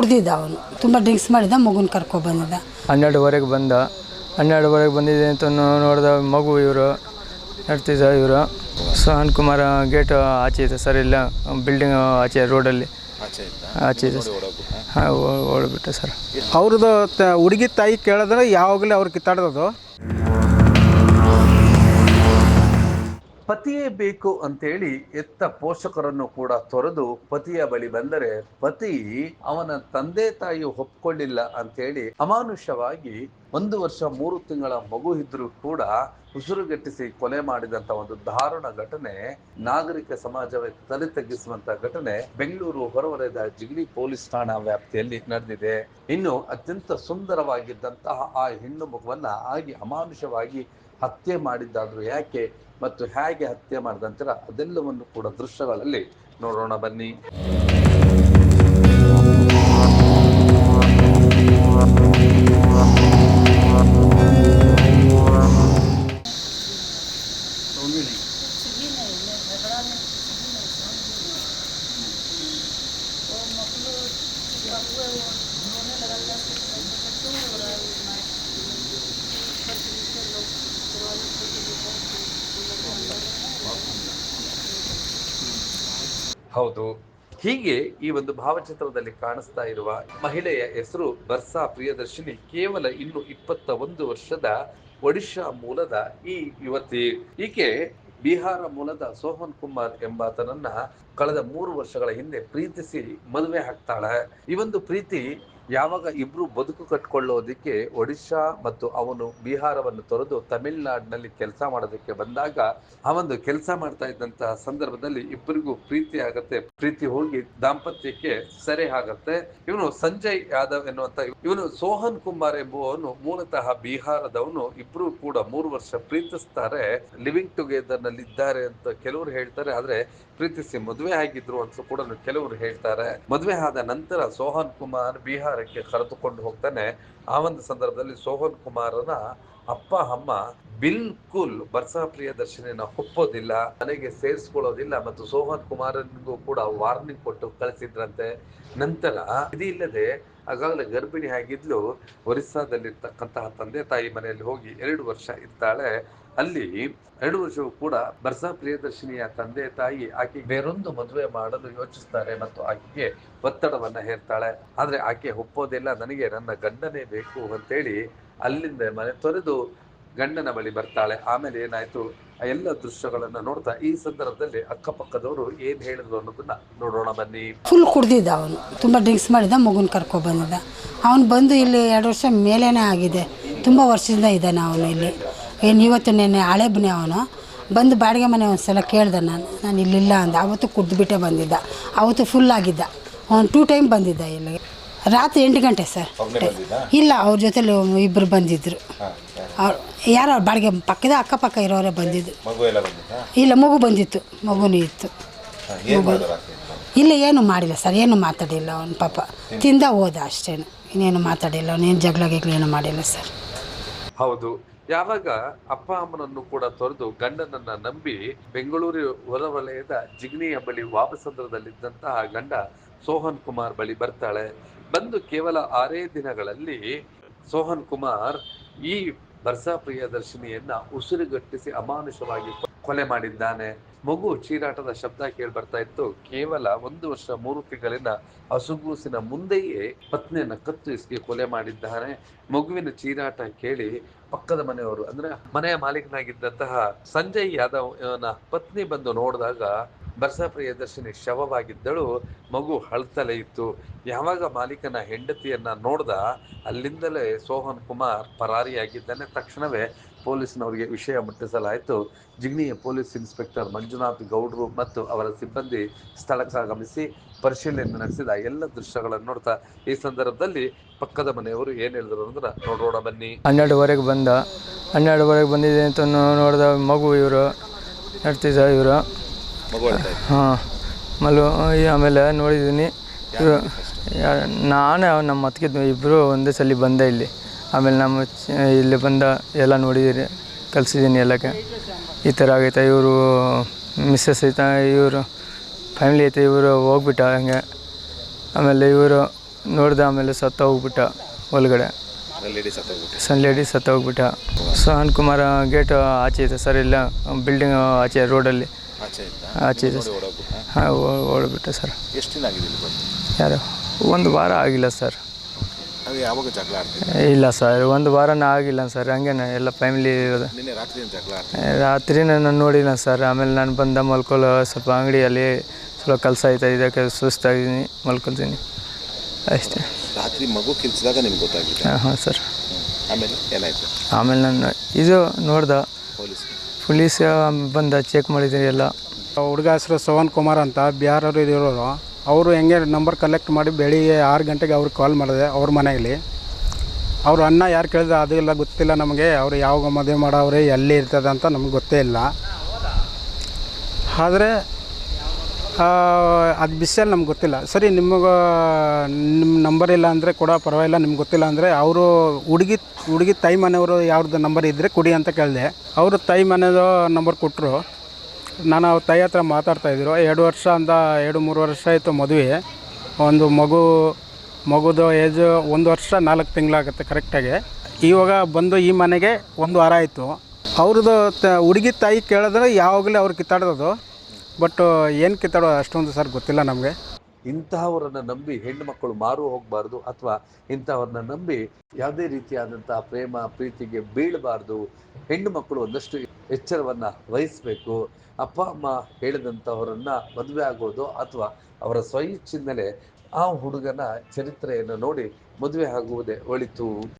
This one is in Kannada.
ಕುಡ್ದಿದ್ದ ಅವನು. ತುಂಬ ಡ್ರಿಂಕ್ಸ್ ಮಾಡಿದ್ದ ಮಗುನ ಕರ್ಕೊಬಂದಿದ್ದ ಹನ್ನೆರಡುವರೆಗೆ ಬಂದ. ಹನ್ನೆರಡುವರೆಗೆ ಬಂದಿದೆ ಅಂತ ನೋಡಿದ ಮಗು ಇವರು ನಡ್ತಿದ್ದ ಇವರು. ಸೋಹನ್ ಕುಮಾರ್ ಗೇಟ್ ಆಚೆ ಇದೆ ಸರ್ ಇಲ್ಲ ಬಿಲ್ಡಿಂಗ್ ಆಚೆ ರೋಡಲ್ಲಿ ಆಚೆ ಇದೆ ಹಾಂ ಓಡ್ಬಿಟ್ಟೆ ಸರ್. ಅವ್ರದ್ದು ತ ಹುಡುಗಿ ತಾಯಿ ಕೇಳಿದ್ರೆ ಯಾವಾಗಲೇ ಅವ್ರು ಕಿತ್ತಾಡೋದು ಪತಿಯೇ ಬೇಕು ಅಂತೇಳಿ ಎತ್ತ ಪೋಷಕರನ್ನು ಕೂಡ ತೊರೆದು ಪತಿಯ ಬಳಿ ಬಂದರೆ ಪತಿ ಅವನ ತಂದೆ ತಾಯಿ ಒಪ್ಕೊಳ್ಳಿಲ್ಲ ಅಂತೇಳಿ ಅಮಾನುಷವಾಗಿ ಒಂದು ವರ್ಷ ಮೂರು ತಿಂಗಳ ಮಗು ಇದ್ರೂ ಕೂಡ ಉಸಿರುಗಟ್ಟಿಸಿ ಕೊಲೆ ಮಾಡಿದಂತ ಒಂದು ದಾರುಣ ಘಟನೆ ನಾಗರಿಕ ಸಮಾಜವೇ ತಲೆ ತಗ್ಗಿಸುವಂತ ಘಟನೆ ಬೆಂಗಳೂರು ಹೊರವಲಯದ ಜಿಗಡಿ ಪೊಲೀಸ್ ಠಾಣಾ ವ್ಯಾಪ್ತಿಯಲ್ಲಿ ನಡೆದಿದೆ. ಇನ್ನು ಅತ್ಯಂತ ಸುಂದರವಾಗಿದ್ದಂತಹ ಆ ಹೆಣ್ಣು ಮಗುವನ್ನ ಆಗಿ ಅಮಾನುಷವಾಗಿ ಹತ್ಯೆ ಮಾಡಿದ್ದಾದ್ರೂ ಯಾಕೆ ಮತ್ತು ಹೇಗೆ ಹತ್ಯೆ ಮಾಡಿದಂತೀರ ಅದೆಲ್ಲವನ್ನು ಕೂಡ ದೃಶ್ಯಗಳಲ್ಲಿ ನೋಡೋಣ ಬನ್ನಿ ಹೌದು. ಹೀಗೆ ಈ ಒಂದು ಭಾವಚಿತ್ರದಲ್ಲಿ ಕಾಣಿಸ್ತಾ ಇರುವ ಮಹಿಳೆಯ ಹೆಸರು ಬರ್ಸಾ ಪ್ರಿಯದರ್ಶಿನಿ ಕೇವಲ ಇನ್ನು ಇಪ್ಪತ್ತ ಒಂದು ವರ್ಷದ ಒಡಿಶಾ ಮೂಲದ ಈ ಯುವತಿ. ಈಕೆ ಬಿಹಾರ ಮೂಲದ ಸೋಹನ್ ಕುಮಾರ್ ಎಂಬಾತನನ್ನ ಕಳೆದ ಮೂರು ವರ್ಷಗಳ ಹಿಂದೆ ಪ್ರೀತಿಸಿ ಮದುವೆ ಆಗ್ತಾಳೆ. ಈ ಒಂದು ಪ್ರೀತಿ ಯಾವಾಗ ಇಬ್ರು ಬದುಕು ಕಟ್ಕೊಳ್ಳೋದಿಕ್ಕೆ ಒಡಿಶಾ ಮತ್ತು ಅವನು ಬಿಹಾರವನ್ನು ತೊರೆದು ತಮಿಳ್ನಾಡಿನಲ್ಲಿ ಕೆಲಸ ಮಾಡೋದಕ್ಕೆ ಬಂದಾಗ ಒಂದು ಕೆಲಸ ಮಾಡ್ತಾ ಇದ್ದಂತಹ ಸಂದರ್ಭದಲ್ಲಿ ಇಬ್ಬರಿಗೂ ಪ್ರೀತಿ ಆಗತ್ತೆ. ಪ್ರೀತಿ ಹೋಗಿ ದಾಂಪತ್ಯಕ್ಕೆ ಸೆರೆ ಆಗತ್ತೆ. ಇವನು ಸಂಜಯ್ ಯಾದವ್ ಎನ್ನುವಂತ ಇವನು ಸೋಹನ್ ಕುಮಾರ್ ಎಂಬುವನು ಮೂಲತಃ ಬಿಹಾರದವನು. ಇಬ್ರು ಕೂಡ ಮೂರು ವರ್ಷ ಪ್ರೀತಿಸ್ತಾರೆ. ಲಿವಿಂಗ್ ಟುಗೆದರ್ನಲ್ಲಿ ಇದ್ದಾರೆ ಅಂತ ಕೆಲವರು ಹೇಳ್ತಾರೆ. ಆದ್ರೆ ಪ್ರೀತಿಸಿ ಮದುವೆ ಆಗಿದ್ರು ಅಂತ ಕೂಡ ಕೆಲವರು ಹೇಳ್ತಾರೆ. ಮದುವೆ ಆದ ನಂತರ ಸೋಹನ್ ಕುಮಾರ್ ಬಿಹಾರಕ್ಕೆ ಕರೆದುಕೊಂಡು ಹೋಗ್ತಾನೆ. ಆ ಒಂದು ಸಂದರ್ಭದಲ್ಲಿ ಸೋಹನ್ ಕುಮಾರನ ಅಪ್ಪ ಅಮ್ಮ ಬಿಲ್ಕುಲ್ ಬರ್ಸಾ ದರ್ಶನ ಒಪ್ಪೋದಿಲ್ಲ, ಮನೆಗೆ ಸೇರಿಸ್ಕೊಳ್ಳೋದಿಲ್ಲ ಮತ್ತು ಸೋಹನ್ ಕುಮಾರನಿಗೂ ಕೂಡ ವಾರ್ನಿಂಗ್ ಕೊಟ್ಟು ಕಳಿಸಿದ್ರಂತೆ. ನಂತರ ಇದಿಲ್ಲದೆ ಆಗಾಗಲೇ ಗರ್ಭಿಣಿ ಆಗಿದ್ಲು. ಒರಿಸ್ಸಾದಲ್ಲಿರ್ತಕ್ಕಂತಹ ತಂದೆ ತಾಯಿ ಮನೆಯಲ್ಲಿ ಹೋಗಿ ಎರಡು ವರ್ಷ ಇದ್ದಾಳೆ ಅಲ್ಲಿ ಎರಡು ವರ್ಷವೂ ಕೂಡ ಬರ್ಸಾ ಪ್ರಿಯದರ್ಶಿನಿಯ ತಂದೆ ತಾಯಿ ಆಕೆ ಬೇರೊಂದು ಮದುವೆ ಮಾಡಲು ಯೋಚಿಸ್ತಾರೆ ಮತ್ತು ಆಕೆಗೆ ಒತ್ತಡವನ್ನ ಹೇರ್ತಾಳೆ. ಆದ್ರೆ ಆಕೆ ಒಪ್ಪೋದಿಲ್ಲ, ನನಗೆ ನನ್ನ ಗಂಡನೇ ಬೇಕು ಅಂತೇಳಿ ಅಲ್ಲಿಂದ ಮನೆ ತೊರೆದು ಗಂಡನ ಬಳಿ ಬರ್ತಾಳೆ. ಆಮೇಲೆ ಏನಾಯ್ತು? ಆ ಎಲ್ಲ ದೃಶ್ಯಗಳನ್ನ ನೋಡ್ತಾ ಈ ಸಂದರ್ಭದಲ್ಲಿ ಅಕ್ಕಪಕ್ಕದವರು ಏನ್ ಹೇಳಿದ್ರು ಅನ್ನೋದನ್ನ ನೋಡೋಣ ಬನ್ನಿ. ಫುಲ್ ಕುಡ್ದಿದ್ದ ಅವನು. ತುಂಬಾ ಡ್ರಿಂಕ್ಸ್ ಮಾಡಿದ, ಮಗುನ್ ಕರ್ಕೊ ಬಂದಿದ್ದ. ಅವನು ಬಂದು ಇಲ್ಲಿ ಎರಡು ವರ್ಷ ಮೇಲೇನೆ ಆಗಿದೆ. ತುಂಬ ವರ್ಷದಿಂದ ಇದ್ದಾನೆ ಅವನು ಇಲ್ಲಿ. ಏನು ಇವತ್ತು ನೆನ್ನೆ ಬನ್ನಿ ಅವನು. ಬಂದು ಬಾಡಿಗೆ ಮನೆ ಒಂದು ಸಲ ಕೇಳ್ದೆ ನಾನು. ನಾನು ಇಲ್ಲಿಲ್ಲ ಅಂದ. ಅವತ್ತು ಕುಡ್ದುಬಿಟ್ಟೆ ಬಂದಿದ್ದ. ಅವತ್ತು ಫುಲ್ ಆಗಿದ್ದ. ಅವನು ಟೂ ಟೈಮ್ ಬಂದಿದ್ದ ಇಲ್ಲಿಗೆ. ರಾತ್ರಿ ಎಂಟು ಗಂಟೆ ಸರ್. ಇಲ್ಲ ಅವ್ರ ಜೊತೆಲಿ ಇಬ್ಬರು ಬಂದಿದ್ದರು ಅವ್ರು ಯಾರೋ ಅವ್ರ ಬಾಡಿಗೆ ಪಕ್ಕದ ಅಕ್ಕಪಕ್ಕ ಇರೋರೇ ಬಂದಿದ್ದು. ಮಗು ಎಲ್ಲ ಬಂದಿತ್ತಾ ಇಲ್ಲ ಮಗು ಬಂದಿತ್ತು. ಮಗುನೂ ಇತ್ತು. ಇಲ್ಲ ಏನು ಮಾಡಿಲ್ಲ ಸರ್ ಏನು ಮಾತಾಡಿಲ್ಲ ಅವನು ಪಾಪ. ತಿಂದ ಹೋದ ಅಷ್ಟೇನು. ಇನ್ನೇನು ಮಾತಾಡಿಲ್ಲ ಅವನೇನು ಜಗಳ ಗಿಗ್ಳ ಏನು ಮಾಡಿಲ್ಲ ಸರ್. ಹೌದು. ಯಾವಾಗ ಅಪ್ಪ ಅಮ್ಮನನ್ನು ಕೂಡ ತೊರೆದು ಗಂಡನನ್ನ ನಂಬಿ ಬೆಂಗಳೂರು ಹೊರವಲಯದ ಜಿಗ್ನಿಯ ಬಳಿ ವಾಪಸಂದ್ರದಲ್ಲಿದ್ದಂತಹ ಗಂಡ ಸೋಹನ್ ಕುಮಾರ್ ಬಳಿ ಬರ್ತಾಳೆ. ಬಂದು ಕೇವಲ ಆರೇ ದಿನಗಳಲ್ಲಿ ಸೋಹನ್ ಕುಮಾರ್ ಈ ಬರ್ಸಾ ಪ್ರಿಯದರ್ಶಿನಿಯನ್ನ ಉಸಿರುಗಟ್ಟಿಸಿ ಅಮಾನುಷವಾಗಿ ಕೊಲೆ ಮಾಡಿದ್ದಾನೆ. ಮಗು ಚೀರಾಟದ ಶಬ್ದ ಕೇಳಿ ಬರ್ತಾ ಇತ್ತು. ಕೇವಲ ಒಂದು ವರ್ಷ ಮೂರು ತಿಂಗಳಿನ ಹಸುಗೂಸಿನ ಮುಂದೆಯೇ ಪತ್ನಿಯನ್ನ ಕತ್ತು ಇಸ್ಕಿ ಕೊಲೆ ಮಾಡಿದ್ದಾನೆ. ಮಗುವಿನ ಚೀರಾಟ ಕೇಳಿ ಪಕ್ಕದ ಮನೆಯವರು, ಅಂದ್ರೆ ಮನೆಯ ಮಾಲೀಕನಾಗಿದ್ದಂತಹ ಸಂಜಯ್ ಯಾದವ್ ಇವನ ಪತ್ನಿ ಬಂದು ನೋಡಿದಾಗ ಬರ್ಸ ಪ್ರಿಯದರ್ಶಿನಿ ಶವವಾಗಿದ್ದಳು. ಮಗು ಹಳ್ತಲೇ ಇತ್ತು. ಯಾವಾಗ ಮಾಲೀಕನ ಹೆಂಡತಿಯನ್ನ ನೋಡ್ದ, ಅಲ್ಲಿಂದಲೇ ಸೋಹನ್ ಕುಮಾರ್ ಪರಾರಿಯಾಗಿದ್ದಾನೆ. ತಕ್ಷಣವೇ ಪೊಲೀಸ್ನವರಿಗೆ ವಿಷಯ ಮುಟ್ಟಿಸಲಾಯಿತು. ಜಿಗ್ನಿಯ ಪೊಲೀಸ್ ಇನ್ಸ್ಪೆಕ್ಟರ್ ಮಂಜುನಾಥ್ ಗೌಡ್ರು ಮತ್ತು ಅವರ ಸಿಬ್ಬಂದಿ ಸ್ಥಳಕ್ಕೆ ಆಗಮಿಸಿ ಪರಿಶೀಲನೆ ನಡೆಸಿದ ಎಲ್ಲ ದೃಶ್ಯಗಳನ್ನು ನೋಡ್ತಾ ಈ ಸಂದರ್ಭದಲ್ಲಿ ಪಕ್ಕದ ಮನೆಯವರು ಏನು ಹೇಳಿದ್ರು ಅಂದ್ರೆ ನೋಡೋಣ ಬನ್ನಿ. ಹನ್ನೆರಡುವರೆಗೆ ಬಂದ ಹನ್ನೆರಡುವರೆಗೆ ಬಂದಿದೆ ಅಂತ ನೋಡಿದ ಮಗು ಇವರು ನಡ್ತಿದ್ದ ಇವರು. ಹಾಂ ಮಲ್ಲು ಆಮೇಲೆ ನೋಡಿದ್ದೀನಿ. ಇವರು ನಾನೇ ನಮ್ಮ ಅತ್ತಿಗೆ ಇಬ್ಬರು ಒಂದೇ ಸಲ ಬಂದೆ ಇಲ್ಲಿ. ಆಮೇಲೆ ನಮ್ಮ ಇಲ್ಲಿ ಬಂದ ಎಲ್ಲ ನೋಡಿದ್ದೀರಿ ಕಲಿಸಿದ್ದೀನಿ ಎಲ್ಲಕ್ಕೆ. ಈ ಥರ ಆಗೈತೆ. ಇವರು ಮಿಸ್ಸಸ್ ಐತೆ ಇವರು ಫ್ಯಾಮಿಲಿ ಐತೆ ಇವರು ಹೋಗ್ಬಿಟ್ಟ ಹಂಗೆ. ಆಮೇಲೆ ಇವರು ನೋಡ್ದೆ ಆಮೇಲೆ ಸತ್ತ ಹೋಗ್ಬಿಟ್ಟ ಒಳಗಡೆ. ಸನ್ ಲೇಡಿ ಸತ್ತ ಹೋಗ್ಬಿಟ್ಟ. ಸೋಹನ್ ಕುಮಾರ್ ಗೇಟ್ ಆಚೆ ಇದೆ ಸರ್ ಇಲ್ಲ ಬಿಲ್ಡಿಂಗ್ ಆಚೆ ರೋಡಲ್ಲಿ ಆಚೆ ಇದೆ ಹಾಂ ಓಡ್ಬಿಟ್ಟೆ ಸರ್. ಎಷ್ಟು ದಿನ ಆಗಿದೆ ಯಾರು? ಒಂದು ವಾರ ಆಗಿಲ್ಲ ಸರ್. ಅದು ಯಾವಾಗ ಜಗಳ ಆಡ್ತಿದ್ದೆ ಇಲ್ಲ ಸರ್ ಒಂದು ವಾರನ ಆಗಿಲ್ಲ ಸರ್ ಹಂಗೇನೆ ಎಲ್ಲ ಫ್ಯಾಮಿಲಿ ಇರೋದು. ನಿನ್ನೆ ರಾತ್ರಿ ಜಗಳ ನಾನು ನೋಡಿಲ್ಲ ಸರ್ ಆಮೇಲೆ ನಾನು ಬಂದ ಮಲ್ಕೊಳ್ಳೋ ಸ್ವಲ್ಪ ಅಂಗಡಿಯಲ್ಲಿ ಸ್ವಲ್ಪ ಕೆಲಸ ಆಯ್ತಾ ಇದಕ್ಕೆ ಸುಸ್ತಾಗಿದ್ದೀನಿ ಮಲ್ಕೊಳ್ತೀನಿ. ಅಷ್ಟೇ. ರಾತ್ರಿ ಮಗು ಕಿಲ್ಸಿದಾಗ ನಿಮ್ಗೆ ಗೊತ್ತಾಗಿದೆ ಹಾಂ ಹಾಂ ಸರ್. ಆಮೇಲೆ ಏನಾಯ್ತು? ಆಮೇಲೆ ನಾನು ಇದು ನೋಡ್ದೆ. ಪೊಲೀಸ್. ಪೊಲೀಸ್ ಬಂದ ಚೆಕ್ ಮಾಡಿದ್ದೀನಿ ಎಲ್ಲ. ಹುಡುಗ ಹೆಸರು ಸೋವನ್ ಕುಮಾರ್ ಅಂತ ಬಿಹಾರವ್ರು ಇರೋರು. ಅವರು ಹೆಂಗೆ ನಂಬರ್ ಕಲೆಕ್ಟ್ ಮಾಡಿ ಬೆಳಿಗ್ಗೆ ಆರು ಗಂಟೆಗೆ ಅವ್ರಿಗೆ ಕಾಲ್ ಮಾಡಿದೆ, ಅವ್ರ ಮನೆಯಲ್ಲಿ. ಅವ್ರ ಅಣ್ಣ ಯಾರು ಕೇಳಿದ್ರೆ, ಅದು ಇಲ್ಲ, ಗೊತ್ತಿಲ್ಲ ನಮಗೆ, ಅವ್ರು ಯಾವಾಗ ಮದುವೆ ಮಾಡೋವ್ರೆ, ಎಲ್ಲಿ ಇರ್ತದೆ ಅಂತ ನಮ್ಗೆ ಗೊತ್ತೇ ಇಲ್ಲ. ಆದರೆ ಅದು ಬಿಸಿಯಲ್ಲಿ ನಮ್ಗೆ ಗೊತ್ತಿಲ್ಲ. ಸರಿ, ನಿಮಗೆ ನಿಮ್ಮ ನಂಬರ್ ಇಲ್ಲ ಅಂದರೆ ಕೂಡ ಪರವಾಗಿಲ್ಲ, ನಿಮ್ಗೆ ಗೊತ್ತಿಲ್ಲ ಅಂದರೆ ಅವರು ಹುಡುಗಿ ಹುಡುಗಿ ತಾಯಿ ಮನೆಯವರು ಯಾರ್ದು ನಂಬರ್ ಇದ್ದರೆ ಕೊಡಿ ಅಂತ ಕೇಳಿದೆ. ಅವರು ತಾಯಿ ಮನೆಯದು ನಂಬರ್ ಕೊಟ್ಟರು ನಾನು ಅವ್ರ ತಾಯಿ ಹತ್ರ ಮಾತಾಡ್ತಾ ಇದ್ದರು, ಎರಡು ವರ್ಷ ಅಂತ ಎರಡು ಮೂರು ವರ್ಷ ಆಯಿತು ಮದುವೆ. ಒಂದು ಮಗು, ಮಗುದು ಏಜ್ ಒಂದು ವರ್ಷ ನಾಲ್ಕು ತಿಂಗಳಾಗುತ್ತೆ ಕರೆಕ್ಟಾಗಿ ಇವಾಗ ಬಂದು ಈ ಮನೆಗೆ ಒಂದು ವಾರ ಆಯಿತು. ಅವ್ರದ್ದು ತ, ಹುಡುಗಿ ತಾಯಿ ಕೇಳಿದ್ರೆ ಯಾವಾಗಲೂ ಅವ್ರು ಕಿತ್ತಾಡೋದು ಬಟ್ ಏನು ಕಿತ್ತಾಡೋದು ಅಷ್ಟೊಂದು ಸರ್ ಗೊತ್ತಿಲ್ಲ ನಮಗೆ. ಇಂತಹವರನ್ನ ನಂಬಿ ಹೆಣ್ಣು ಮಕ್ಕಳು ಮಾರು ಹೋಗಬಾರ್ದು ಅಥವಾ ಇಂತಹವ್ರನ್ನ ನಂಬಿ ಯಾವುದೇ ರೀತಿಯಾದಂತಹ ಪ್ರೇಮ, ಪ್ರೀತಿಗೆ ಬೀಳಬಾರ್ದು. ಹೆಣ್ಣು ಮಕ್ಕಳು ಒಂದಷ್ಟು ಎಚ್ಚರವನ್ನ ವಹಿಸಬೇಕು. ಅಪ್ಪ, ಅಮ್ಮ ಹೇಳಿದಂಥವರನ್ನ ಮದುವೆ ಆಗೋದು ಅಥವಾ ಅವರ ಸ್ವಇಚ್ಛಿಂದಲೇ ಆ ಹುಡುಗನ ಚರಿತ್ರೆಯನ್ನು ನೋಡಿ ಮದುವೆ ಆಗುವುದೇ ಒಳಿತು.